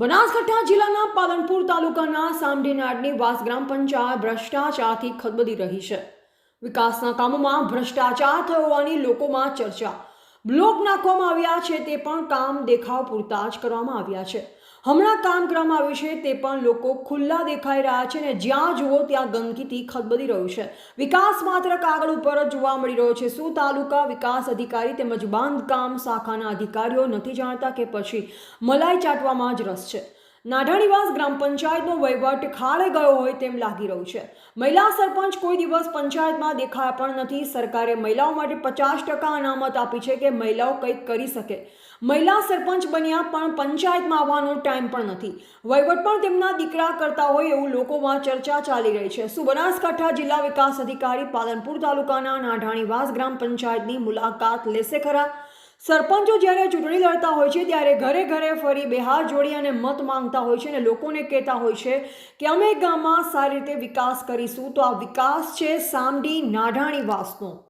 બનાસકાંઠા જિલ્લાના પાલનપુર તાલુકાના સામડીનાડની વાસ ગ્રામ પંચાયત ભ્રષ્ટાચારથી ખદબદી રહી છે. વિકાસના કામોમાં ભ્રષ્ટાચાર થયો હોવાની લોકોમાં ચર્ચા. બ્લોક નાખવામાં આવ્યા છે તે પણ કામ દેખાવ પૂરતા જ કરવામાં આવ્યા છે. હમણાં કામ કરવામાં આવ્યું છે તે પણ લોકો ખુલ્લા દેખાઈ રહ્યા છે ને જ્યાં જુઓ ત્યાં ગંદકીથી ખદબદી રહ્યું છે. વિકાસ માત્ર કાગળ ઉપર જ જોવા મળી રહ્યો છે. શું તાલુકા વિકાસ અધિકારી તેમજ બાંધકામ શાખાના અધિકારીઓ નથી જાણતા કે પછી મલાઈ ચાટવામાં જ રસ છે? નાઢાણીવાસ ગ્રામ પંચાયતનો વહીવટ ખાડે ગયો હોય તેમ લાગી રહ્યું છે. મહિલા સરપંચ કોઈ દિવસ પંચાયતમાં દેખાયા પણ નથી. સરકારે મહિલાઓ માટે પચાસ ટકા અનામત આપી છે કે મહિલાઓ કંઈક કરી શકે. મહિલા સરપંચ બન્યા પણ પંચાયતમાં આવવાનો ટાઈમ પણ નથી. વહીવટ પણ તેમના દીકરા કરતા હોય એવું લોકોમાં ચર્ચા ચાલી રહી છે. શું બનાસકાંઠા જિલ્લા વિકાસ અધિકારી પાલનપુર તાલુકાના નાઢાણીવાસ ગ્રામ પંચાયતની મુલાકાત લેશે ખરા? સરપંચો જ્યારે ચૂંટણી લડતા હોય છે, ત્યારે ઘરે ઘરે ફરી બે હાથ જોડી અને મત માંગતા હોય છે અને લોકોને કહેતા હોય છે કે અમે ગામમાં સારી રીતે વિકાસ કરીશું. તો આ વિકાસ છે સામડી નાઢાણી વાસનો.